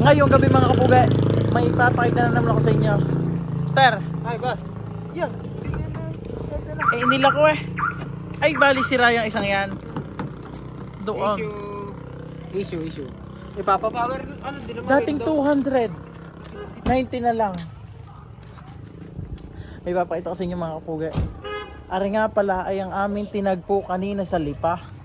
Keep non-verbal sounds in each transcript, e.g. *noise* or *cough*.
Ngayong gabi mga kapuga, may ipapakita na naman ako sa inyo. Star, Ay, boss. Yan. eh nila ko eh. Ay, bali sira yung isang yan. Doon. Issue, issue. Ipapapower, ano, din naman. Dating 200. 90 na lang. May papakita ko sa inyo mga kapuga. Ari nga pala ay ang aming tinagpo kanina sa lipa.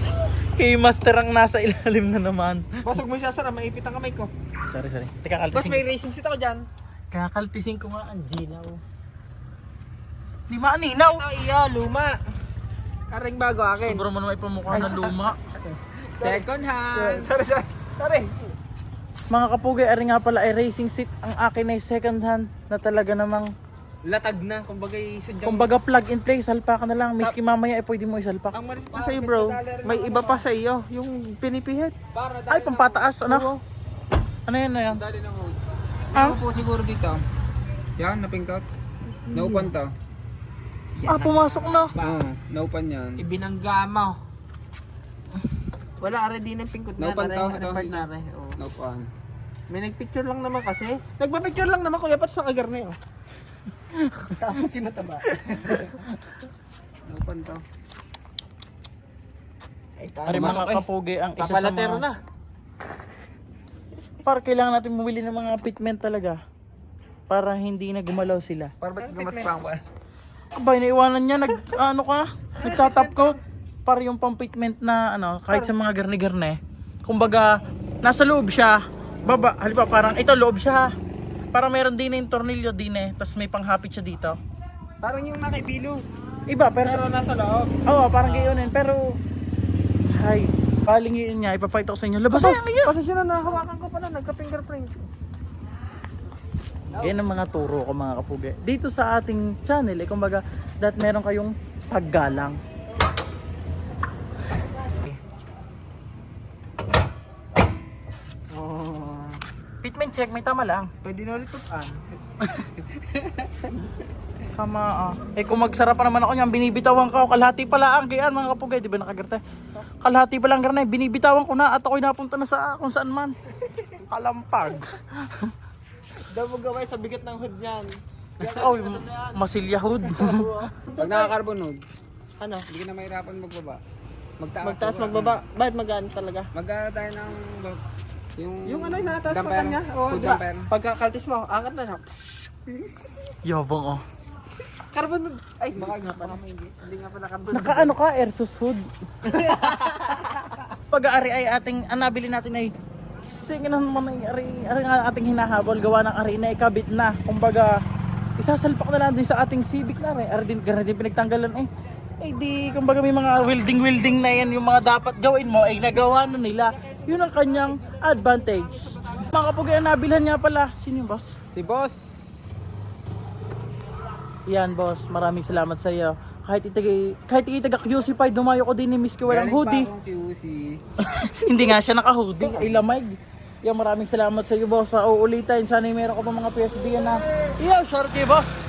*laughs* Kay Master ang nasa ilalim na naman. Boss, huwag mo sasara, maipit ang kamay ko. Sorry, sorry. Teka, Boss, kaltisin may ko. racing seat ako dyan. Kakaltisin ko nga ang ginaw. Di maaninaw. Ay, iya, luma. Karing bago akin. Sobrang mo naman ipamukha ng luma. *laughs* Second hand. Sorry, sorry. Sorry. Mga kapugay, ari nga pala ay racing seat. Ang akin ay second hand na talaga namang Latag na, kumbaga sudyang. Kumbaga plug and play, salpa ka na lang. Miski mamaya ay pwede mo isalpak. Ang malit pa sa'yo, bro. May iba pa sa iyo. Yung pinipihit. Para Ay, pampataas, ano? Ano yan na yan? Dali ng hood. Ah? Ano po siguro dito? Yan, napingkot. Naupan to. Ah, pumasok na. Oo, naupan yan. Ibinangga mo. Wala are din ng pingkot na. Naupan to, ito. Oo. Naupan. May nagpicture lang naman kasi. Nagpa-picture lang naman kuya, pat sa kagar na yun. Tapos sinataba. Naupan to. Ay, Pumasok mga eh. kapugi, ang isa sa mga... na. Para kailangan natin bumili ng mga fitment talaga. Para hindi na gumalaw sila. Para ba't gamas pa ako? Abay, naiwanan niya, nag, ano ka, nagtatap coat. Para yung pang fitment na, ano, kahit sa mga garni-garne. Kumbaga, nasa loob siya. Baba, halimbawa parang ito loob siya. Para meron din na yung tornilyo din eh. Tapos may panghapit siya dito. Parang yung nakibilo. Iba, pero Pero nasa loob. Oo, parang gayon yun. Pero, hay, paling yun niya, ipapakita ko sa inyo. Labas yan. Kasi siya na nahawakan ko pa na, nagka-fingerprint. Yan ang mga turo ko mga kapugi. Dito sa ating channel, eh, kumbaga, that meron kayong paggalang. Fitment check, may tama lang. Pwede na ulit tupan. *laughs* Sama ah. Eh kung magsara pa naman ako niyan, binibitawan ko. Kalahati pala ang kayaan mga kapugay, di ba nakagarte? Kalahati pa lang garnay, binibitawan ko na at ako'y napunta na sa kung saan man. Kalampag. *laughs* Daw mo gawin sa bigat ng hood niyan. oh, masilyahod. *laughs* Pag naka-carbon hood, Ano? hindi ka na mahirapan magbaba. Magtaas. Magtaas, ka ba? magbaba. Bakit magaan talaga? Mag-ano tayo ng... Yung, Yung ano yung nataas pa kanya? O, da, damper. pagkakaltis mo, angat na siya. Yabang oh. Carbon hood. Ay, baka nga pala. Hindi, hindi nga pala carbon hood. Nakaano ka, Airsus food. *laughs* Pag-aari ay ating, ang nabili natin ay Sige na naman ay ari, ari nga ating hinahabol gawa ng ari na ikabit na. Kumbaga, isasalpak na lang din sa ating Civic na rin. Ari din, ganun din pinagtanggalan eh. Eh di, kumbaga may mga welding-welding na yan, yung mga dapat gawin mo, ay nagawa na nila. Yun ang kanyang advantage. Mga kapag ang nabilhan nga pala, sino yung boss? Si boss. Yan boss, maraming salamat sa iyo. Kahit itagay, kahit itaga QC pa, dumayo ko din ni Miss Ki walang hoodie. QC. *laughs* Hindi nga siya naka-hoodie, ay lamig. Yan, maraming salamat sa iyo, boss. Sa uulitin, sana meron ka pa mga PSD yan na. Iyaw, shorty, boss.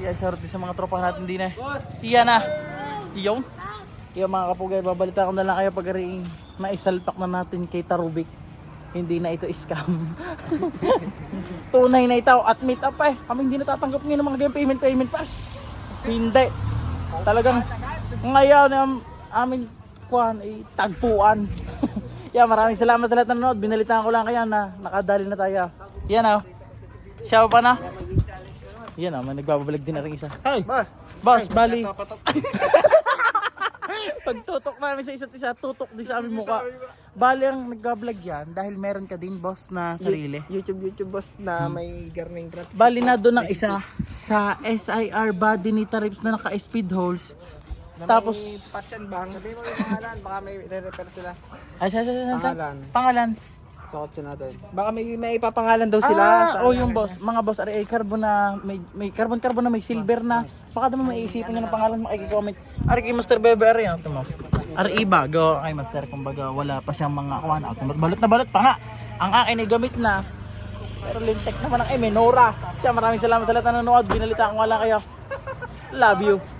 Iyaw, shorty sa mga tropa natin din eh. Boss. Iyan na. Iyaw. Iyaw mga kapugay, babalita ko na lang kayo pag rin maisalpak na natin kay Tarubik. Hindi na ito scam. *laughs* Tunay na ito at meet up eh. Kami hindi natatanggap ngayon ng mga game payment payment pass. Hindi. Talagang ngayon ang amin kuan ay tagpuan. *laughs* yeah, maraming salamat sa lahat na nanonood. Binalitaan ko lang kaya na nakadali na tayo. Yan oh. Siya pa na. Yan oh, may nagbababalag din na rin isa. Hey, Boss. boss, bali. *laughs* Pagtutok namin sa isa't isa, tutok din sa aming mukha. Bali ang nagbablog yan dahil meron ka din boss na sarili. YouTube, YouTube boss na may garning grab. Bali na doon ng isa sa SIR body ni Tarips na naka-speed holes. Tapos, Patch and bang. Sabi mo yung pangalan, baka may re-repair sila. ay, sa, sa, sa, sa, Pangalan. Pangalan. Sa kotse natin. Baka may, may ipapangalan daw sila. ah, sa- oh yung boss, mga boss, ay carbon na, may, may carbon carbon na may silver na. Baka naman maiisipin nyo ng pangalan mo, ay comment. Ari kay Master Bebe, ari yan, mo. Ari iba, go kay Master, kumbaga wala pa siyang mga kuhan, automat, balot na balot pa nga. Ang akin ay gamit na. Pero lintek naman ang Emenora. Siya, maraming salamat sa lahat na nanonood. Binalita ko lang kayo. Love you.